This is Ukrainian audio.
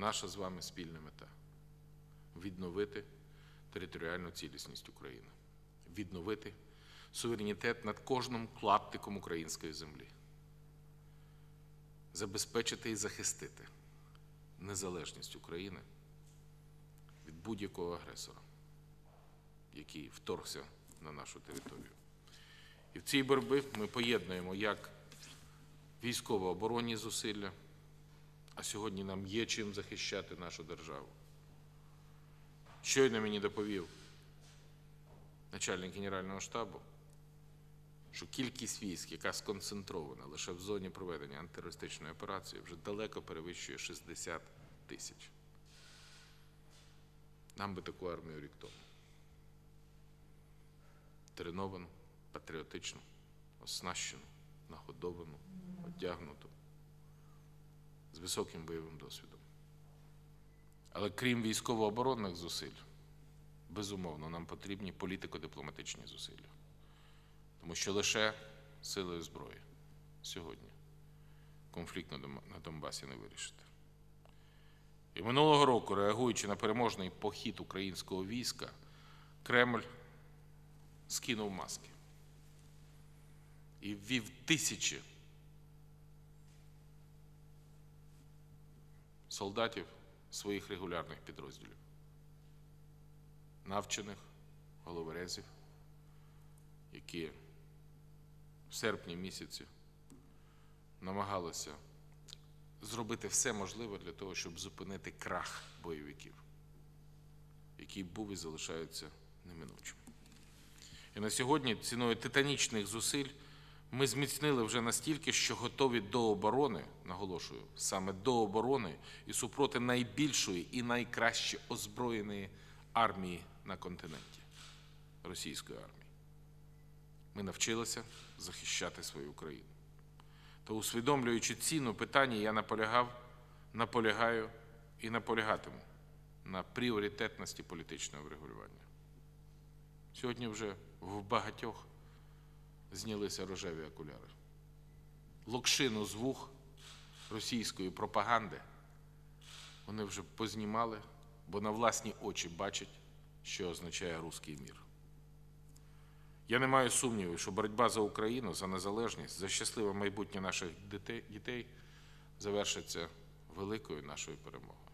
наша з вами спільна мета відновити територіальну цілісність України, відновити суверенітет над кожним клаптиком української землі, забезпечити і захистити незалежність України від будь-якого агресора, який вторгся на нашу територію. І в цій боротьбі ми поєднуємо як військово-оборонні зусилля, а сьогодні нам є чим захищати нашу державу. Щойно мені доповів начальник Генерального штабу, що кількість військ, яка сконцентрована лише в зоні проведення антитерористичної операції, вже далеко перевищує 60 тисяч. Нам би таку армію рік тому. Треновану, патріотичну, оснащену, нагодовану, одягнуту, високим бойовим досвідом. Але крім військово-оборонних зусиль, безумовно, нам потрібні політико-дипломатичні зусилля. Тому що лише силою зброї сьогодні конфлікт на Донбасі не вирішити. І минулого року, реагуючи на переможний похід українського війська, Кремль скинув маски і ввів тисячі солдатів своїх регулярних підрозділів, навчених головорезів, які в серпні місяці намагалися зробити все можливе для того, щоб зупинити крах бойовиків, який був і залишається неминучим. І на сьогодні ціною титанічних зусиль ми зміцнили вже настільки, що готові до оборони, наголошую, саме до оборони і супроти найбільшої і найкраще озброєної армії на континенті російської армії. Ми навчилися захищати свою Україну. Та усвідомлюючи ціну питання, я наполягав, наполягаю і наполягатиму на пріоритетності політичного врегулювання. Сьогодні вже в багатьох знялися рожеві окуляри. Локшину з вух російської пропаганди вони вже познімали, бо на власні очі бачать, що означає руський мір. Я не маю сумніву, що боротьба за Україну, за незалежність, за щасливе майбутнє наших дітей, завершиться великою нашою перемогою.